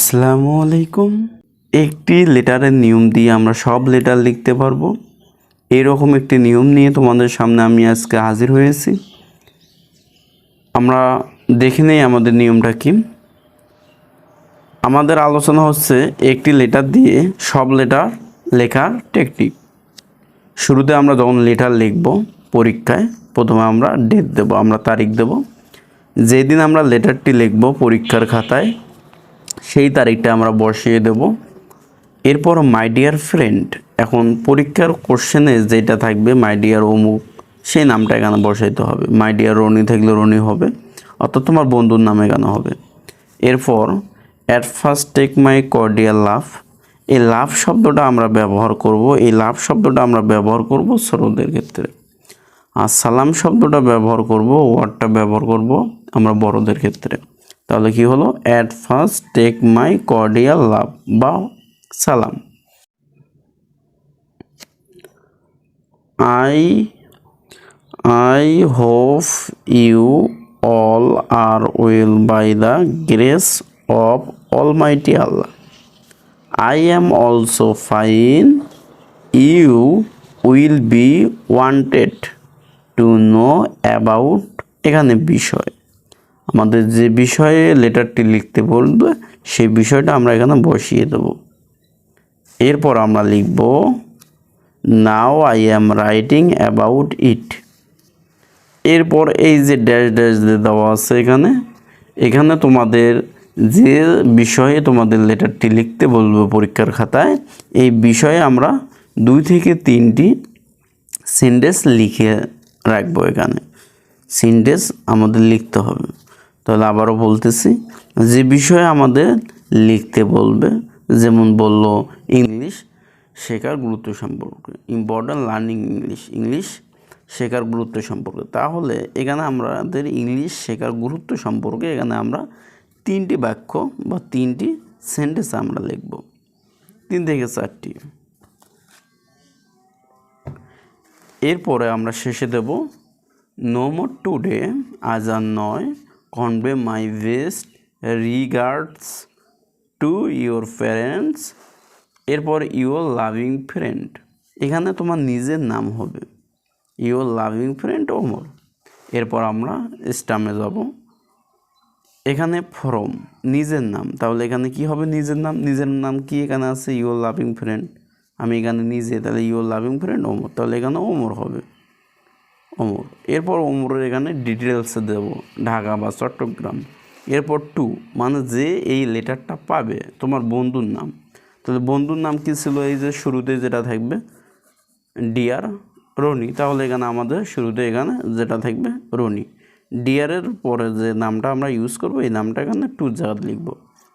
আসসালামু আলাইকুম। একটি লেটারের নিয়ম দিয়ে আমরা সব লেটার লিখতে পারব। এরকম একটি নিয়ম নিয়ে তোমাদের সামনে আমি আজকে হাজির হয়েছি। আমরা দেখে নেই আমাদের নিয়মটা কি। আমাদের আলোচনা হচ্ছে একটি লেটার দিয়ে সব লেটার লেখার টেকনিক শুরুতে আমরা যখন লেটার লিখব পরীক্ষায়, প্রথমে আমরা ডেট দেব, আমরা তারিখ দেব। যেদিন আমরা লেটারটি লিখব পরীক্ষার খাতায় সেই তারিখটা আমরা বসিয়ে দেব। এরপর মাই ডিয়ার ফ্রেন্ড এখন পরীক্ষার কোশ্চেনে যেটা থাকবে মাই ডিয়ার অমুক সেই নামটা এখানে বসাইতে হবে। মাই ডিয়ার রনি থাকলে রনি হবে, অর্থাৎ তোমার বন্ধুর নাম এখানে হবে। এরপর at first take my cordial love এই লাভ শব্দটা আমরা ব্যবহার করব, এই লাভ শব্দটা আমরা ব্যবহার করব ছোটদের ক্ষেত্রে। আর সালাম শব্দটা ব্যবহার করব, ওয়ার্ডটা ব্যবহার করব আমরা বড়দের ক্ষেত্রে। তাহলে কি হলো? At first take my cordial love বা সালাম। I I hope you all are will by the grace of almighty Allah I am also fine you will be wanted to know about এখানে বিষয়। আমাদের যে বিষয়ে লেটারটি লিখতে বলবে, সেই বিষয়টা আমরা এখানে বসিয়ে দেব। এরপর আমরা লিখব now I am writing about it এরপর এই যে ড্যাশ ড্যাশ দেওয়া আছে এখানে এখানে তোমাদের যে বিষয়ে তোমাদের লেটারটি লিখতে বলবে পরীক্ষার খাতায়, এই বিষয়ে আমরা দুই থেকে তিনটি সেন্টেন্স লিখে রাখব এখানে। সেন্টেন্স আমাদের লিখতে হবে। তাহলে আবারও বলতেছি, যে বিষয়ে আমাদের লিখতে বলবে, যেমন বলল ইংলিশ শেখার গুরুত্ব সম্পর্কে ইম্পর্ট্যান্ট লার্নিং ইংলিশ ইংলিশ শেখার গুরুত্ব সম্পর্কে। তাহলে এখানে আমাদের ইংলিশ শেখার গুরুত্ব সম্পর্কে এখানে আমরা তিনটি বাক্য বা তিনটি সেন্টেন্স আমরা লিখব। তিন থেকে চারটি। এরপরে আমরা শেষে দেব নো মোর টুডে আজ আর নয় convey my best regards to your parents এরপর ইউর লাভিং ফ্রেন্ড এখানে তোমার নিজের নাম হবে। ইউর লাভিং ফ্রেন্ড ওমর এরপর আমরা স্টামে যাব। এখানে ফরম নিজের নাম। তাহলে এখানে কি হবে নিজের নাম? নিজের নাম কি এখানে আছে? ইউর লাভিং ফ্রেন্ড আমি এখানে নিজে, তাহলে ইউর লাভিং ফ্রেন্ড ওমর তাহলে এখানে ওমর হবে। ওমর। এরপর ওমরের এখানে ডিটেলসে দেব, ঢাকা বা চট্টগ্রাম। এরপর টু মানে যে এই লেটারটা পাবে, তোমার বন্ধুর নাম। তাহলে বন্ধুর নাম কি ছিল? এই যে শুরুতে যেটা থাকবে ডিয়ার রনি তাহলে এখানে আমাদের শুরুতে এখানে যেটা থাকবে রনি ডিয়ারের পরে যে নামটা আমরা ইউজ করব, এই নামটা এখানে টু জায়গা লিখব।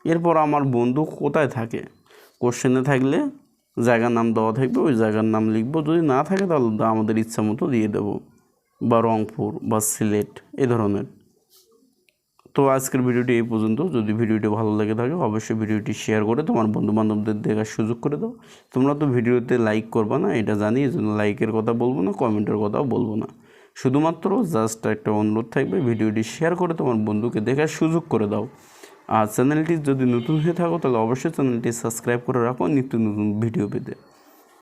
এরপর আমার বন্ধু কোথায় থাকে? কোশ্চেনে থাকলে জায়গার নাম দেওয়া থাকবে, ওই জায়গার নাম লিখব। যদি না থাকে, তাহলে আমাদের ইচ্ছা মতো দিয়ে দেবো। বা রংপুর বা সিলেট, এ ধরনের। তো আজকের ভিডিওটি এই পর্যন্ত। যদি ভিডিওটি ভালো লেগে থাকে, অবশ্যই ভিডিওটি শেয়ার করে তোমার বন্ধু বান্ধবদের দেখার সুযোগ করে দাও। তোমরা তো ভিডিওতে লাইক করবা না, এটা জানি এই জন্য লাইকের কথা বলব না কমেন্টের কথাও বলব না। শুধুমাত্র জাস্ট একটা অনুরোধ থাকবে, ভিডিওটি শেয়ার করে তোমার বন্ধুকে দেখার সুযোগ করে দাও। আর চ্যানেলটি যদি নতুন হয়ে থাকো, তাহলে অবশ্যই চ্যানেলটি সাবস্ক্রাইব করে রাখো, নিত্য নতুন ভিডিও পেতে।